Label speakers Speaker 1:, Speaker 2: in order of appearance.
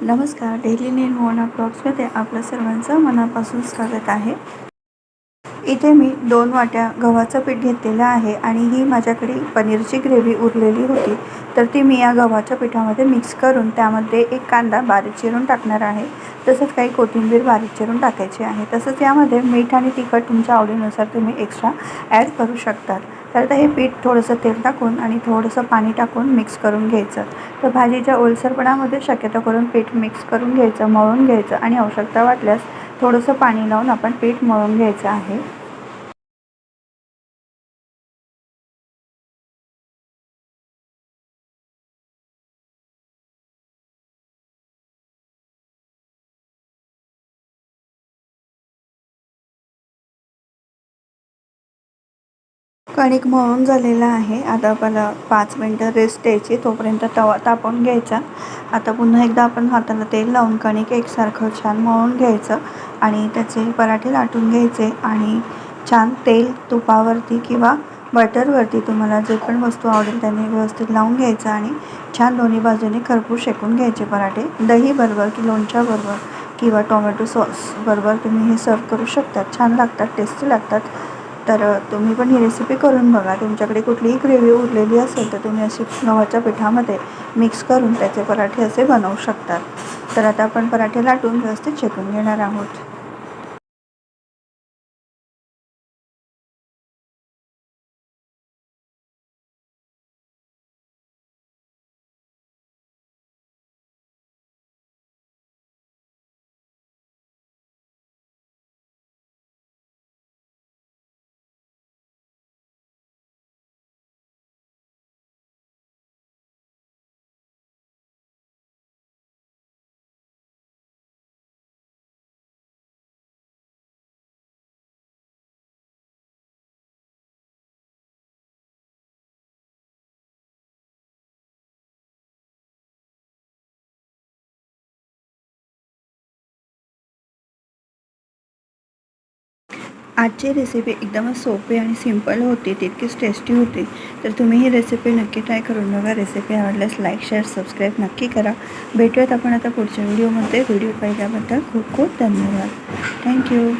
Speaker 1: नमस्कार डेली निर्मोना ब्लॉग्समध्ये आपलं सर्वांचं मनापासून स्वागत आहे. इथे मी दोन वाट्या गव्हाचं पीठ घेतलेलं आहे आणि ही माझ्याकडे पनीरची ग्रेव्ही उरलेली होती. तर ती मी या गव्हाच्या पिठामध्ये मिक्स करून त्यामध्ये एक कांदा बारीक चिरून टाकणार आहे. तसंच काही कोथिंबीर बारीक चिरून टाकायची आहे. तसंच यामध्ये मीठ आणि तिखट तुमच्या आवडीनुसार तुम्ही एक्स्ट्रा ॲड करू शकतात. तर आता हे पीठ थोडंसं तेल टाकून आणि थोडंसं पाणी टाकून मिक्स करून घ्यायचं. तर भाजीच्या ओलसरपणामध्ये शक्यतो करून पीठ मिक्स करून घ्यायचं मळून घ्यायचं आणि आवश्यकता वाटल्यास थोडंसं पाणी लावून आपण पीठ मळून घ्यायचं आहे. कणिक मळून झालेलं आहे. आता आपल्याला पाच मिनटं रेस्ट द्यायची तोपर्यंत तवा तापवून घ्यायचा. आता पुन्हा एकदा आपण हाताला तेल लावून कणिक एकसारखं छान मळून घ्यायचं आणि त्याचे पराठे लाटून घ्यायचे आणि छान तेल तुपावरती किंवा बटरवरती तुम्हाला जे पण वस्तू आवडेल त्याने व्यवस्थित लावून घ्यायचं आणि छान दोन्ही बाजूने खरपूस शेकून घ्यायचे पराठे. दहीबरोबर की लोणच्याबरोबर किंवा टोमॅटो सॉस बरोबर तुम्ही हे सर्व करू शकतात. छान लागतात टेस्टी लागतात. तर तुम्ही पण ही रेसिपी करून बघा. तुमच्याकडे कुठलीही ग्रेव्ही उरलेली असेल तर तुम्ही अशी गव्हाच्या पिठामध्ये मिक्स करून त्याचे पराठे असे बनवू शकतात. तर आता आपण पराठे लाटून व्यवस्थित शेकून घेणार आहोत. आजची रेसिपी एकदमच सोपी आणि सिंपल होती तितकीच टेस्टी होती. तर तुम्ही ही रेसिपी नक्की ट्राय करून बघा. रेसिपी आवडल्यास लाईक शेअर सबस्क्राईब नक्की करा. भेटूयात आपण आता पुढच्या व्हिडिओमध्ये व्हिडिओ पाहिल्याबद्दल खूप खूप धन्यवाद. थँक्यू